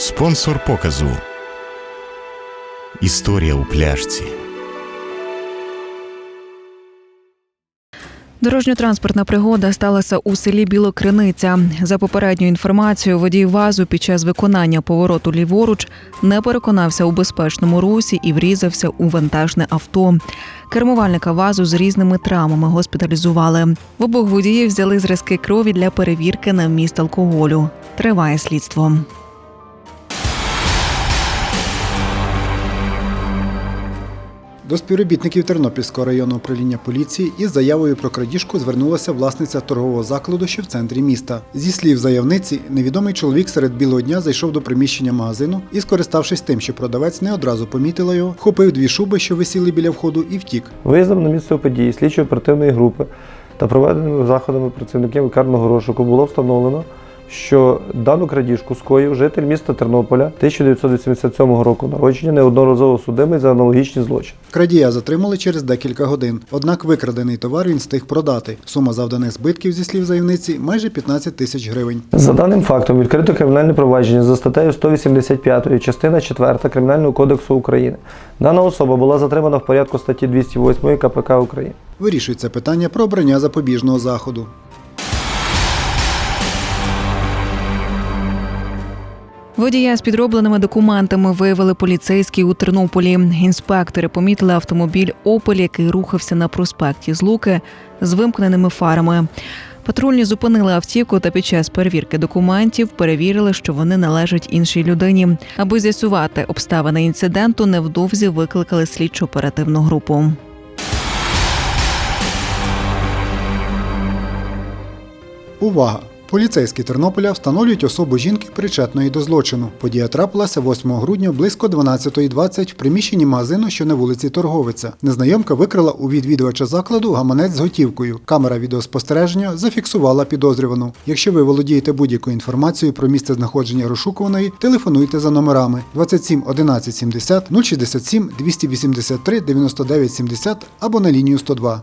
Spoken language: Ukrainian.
Спонсор показу. Історія у пляшці. Дорожньо-транспортна пригода сталася у селі Білокриниця. За попередньою інформацією, водій вазу під час виконання повороту ліворуч не переконався у безпечному русі і врізався у вантажне авто. Кермувальника вазу з різними травмами госпіталізували. В обох водіїв взяли зразки крові для перевірки на вміст алкоголю. Триває слідство. До співробітників Тернопільського районного управління поліції із заявою про крадіжку звернулася власниця торгового закладу, що в центрі міста. Зі слів заявниці, невідомий чоловік серед білого дня зайшов до приміщення магазину і, скориставшись тим, що продавець не одразу помітила його, вхопив дві шуби, що висіли біля входу, і втік. Виїздом на місце події слідчої оперативної групи та проведеними заходами працівників карного розшуку було встановлено, що дану крадіжку скоїв житель міста Тернополя 1987 року народження неодноразово судимий за аналогічні злочини. Крадія затримали через декілька годин. Однак викрадений товар він встиг продати. Сума завданих збитків, зі слів заявниці, майже 15 тисяч гривень. За даним фактом відкрито кримінальне провадження за статтею 185 частина 4 Кримінального кодексу України. Дана особа була затримана в порядку статті 208 КПК України. Вирішується питання про обрання запобіжного заходу. Водія з підробленими документами виявили поліцейські у Тернополі. Інспектори помітили автомобіль Опель, який рухався на проспекті Злуки з вимкненими фарами. Патрульні зупинили автівку та під час перевірки документів перевірили, що вони належать іншій людині. Аби з'ясувати обставини інциденту, невдовзі викликали слідчо оперативну групу. Увага! Поліцейські Тернополя встановлюють особу жінки, причетної до злочину. Подія трапилася 8 грудня близько 12.20 в приміщенні магазину, що на вулиці Торговиця. Незнайомка викрала у відвідувача закладу гаманець з готівкою. Камера відеоспостереження зафіксувала підозрювану. Якщо ви володієте будь-якою інформацією про місце знаходження розшукуваної, телефонуйте за номерами 27 11 70 067 283 99 70 або на лінію 102.